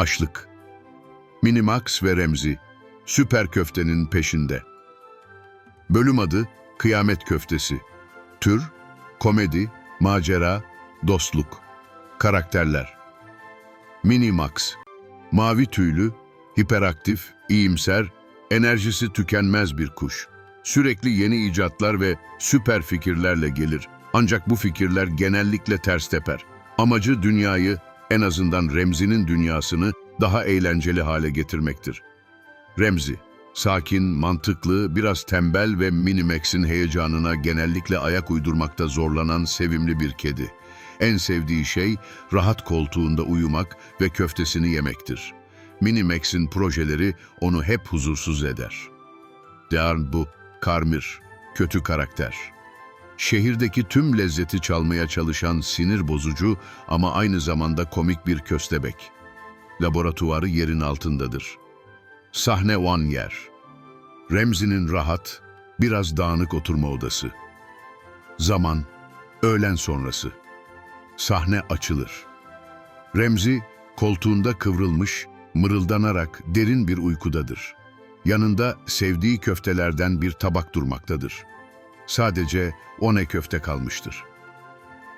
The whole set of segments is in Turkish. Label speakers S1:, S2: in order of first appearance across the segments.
S1: Açlık. Minimax ve Remzi, süper köftenin peşinde. Bölüm adı Kıyamet Köftesi. Tür, komedi, macera, dostluk. Karakterler. Minimax, mavi tüylü, hiperaktif, iyimser, enerjisi tükenmez bir kuş. Sürekli yeni icatlar ve süper fikirlerle gelir. Ancak bu fikirler genellikle ters teper. Amacı dünyayı, en azından Remzi'nin dünyasını daha eğlenceli hale getirmektir. Remzi, sakin, mantıklı, biraz tembel ve Minimax'in heyecanına genellikle ayak uydurmakta zorlanan sevimli bir kedi. En sevdiği şey rahat koltuğunda uyumak ve köftesini yemektir. Minimax'in projeleri onu hep huzursuz eder. Dearn bu, Karmir, kötü karakter. Şehirdeki tüm lezzeti çalmaya çalışan sinir bozucu ama aynı zamanda komik bir köstebek. Laboratuvarı yerin altındadır. Sahne One yer. Remzi'nin rahat, biraz dağınık oturma odası. Zaman, öğlen sonrası. Sahne açılır. Remzi, koltuğunda kıvrılmış, mırıldanarak derin bir uykudadır. Yanında sevdiği köftelerden bir tabak durmaktadır. Sadece one köfte kalmıştır.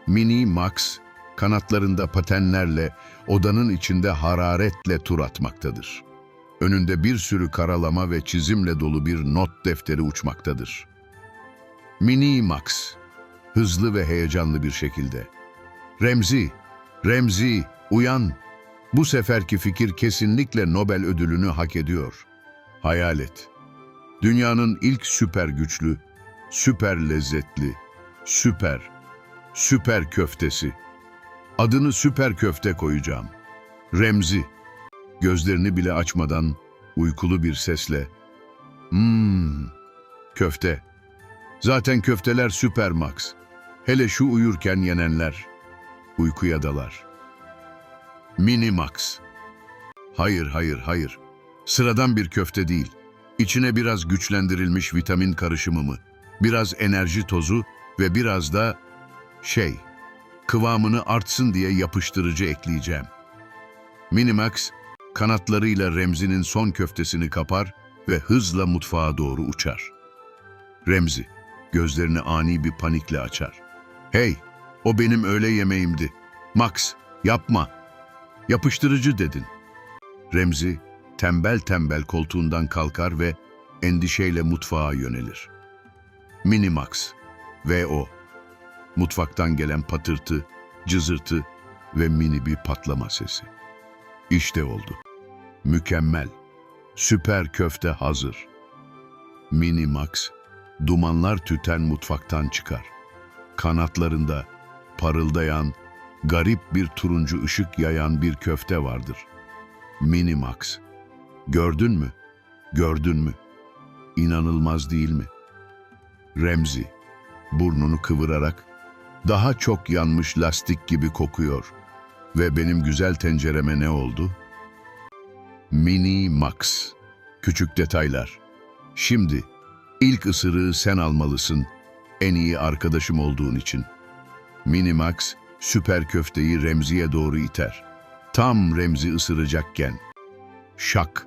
S1: Mini Max, kanatlarında patenlerle, odanın içinde hararetle tur atmaktadır. Önünde bir sürü karalama ve çizimle dolu bir not defteri uçmaktadır. Mini Max, hızlı ve heyecanlı bir şekilde. Remzi, Remzi, uyan. Bu seferki fikir kesinlikle Nobel ödülünü hak ediyor. Hayal et. Dünyanın ilk süper güçlü, süper lezzetli, süper, süper köftesi. Adını süper köfte koyacağım. Remzi. Gözlerini bile açmadan uykulu bir sesle. Hmm, köfte. Zaten köfteler süper max. Hele şu uyurken yenenler. Uykuya dalar. Mini max. Hayır, hayır, hayır. Sıradan bir köfte değil. İçine biraz güçlendirilmiş vitamin karışımı mı? Biraz enerji tozu ve biraz da şey, kıvamını artsın diye yapıştırıcı ekleyeceğim. Minimax, kanatlarıyla Remzi'nin son köftesini kapar ve hızla mutfağa doğru uçar. Remzi, gözlerini ani bir panikle açar. Hey, o benim öğle yemeğimdi. Max, yapma. Yapıştırıcı dedin. Remzi, tembel tembel koltuğundan kalkar ve endişeyle mutfağa yönelir. Minimax ve o. Mutfaktan gelen patırtı, cızırtı ve mini bir patlama sesi. İşte oldu. Mükemmel. Süper köfte hazır. Minimax, dumanlar tüten mutfaktan çıkar. Kanatlarında parıldayan, garip bir turuncu ışık yayan bir köfte vardır. Minimax. Gördün mü? Gördün mü? İnanılmaz değil mi? Remzi, burnunu kıvırarak, daha çok yanmış lastik gibi kokuyor. Ve benim güzel tencereme ne oldu? Mini Max. Küçük detaylar. Şimdi, ilk ısırığı sen almalısın, en iyi arkadaşım olduğun için. Mini Max, süper köfteyi Remzi'ye doğru iter. Tam Remzi ısıracakken. Şak.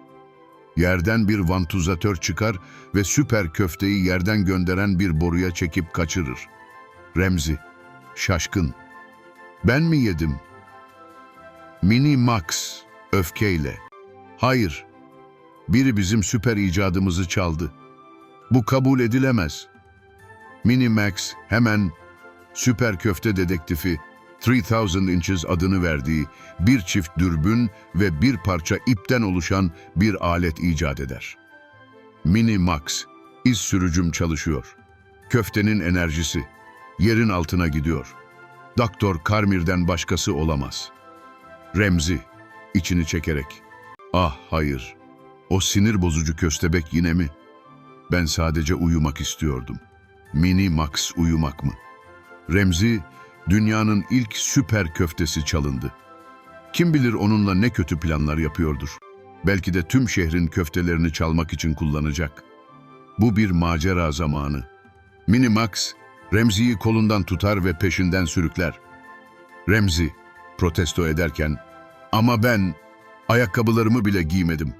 S1: Yerden bir vantuzatör çıkar ve süper köfteyi yerden gönderen bir boruya çekip kaçırır. Remzi, şaşkın. Ben mi yedim? Mini Max, öfkeyle. Hayır, biri bizim süper icadımızı çaldı. Bu kabul edilemez. Mini Max hemen süper köfte dedektifi 3000 Inches adını verdiği bir çift dürbün ve bir parça ipten oluşan bir alet icat eder. Mini Max, iz sürücüm çalışıyor. Köftenin enerjisi, yerin altına gidiyor. Doktor Karmir'den başkası olamaz. Remzi, içini çekerek. Ah hayır, o sinir bozucu köstebek yine mi? Ben sadece uyumak istiyordum. Mini Max uyumak mı? Remzi, dünyanın ilk süper köftesi çalındı. Kim bilir onunla ne kötü planlar yapıyordur. Belki de tüm şehrin köftelerini çalmak için kullanacak. Bu bir macera zamanı. Mini Max, Remzi'yi kolundan tutar ve peşinden sürükler. Remzi, protesto ederken, ama ben, Ayakkabılarımı bile giymedim.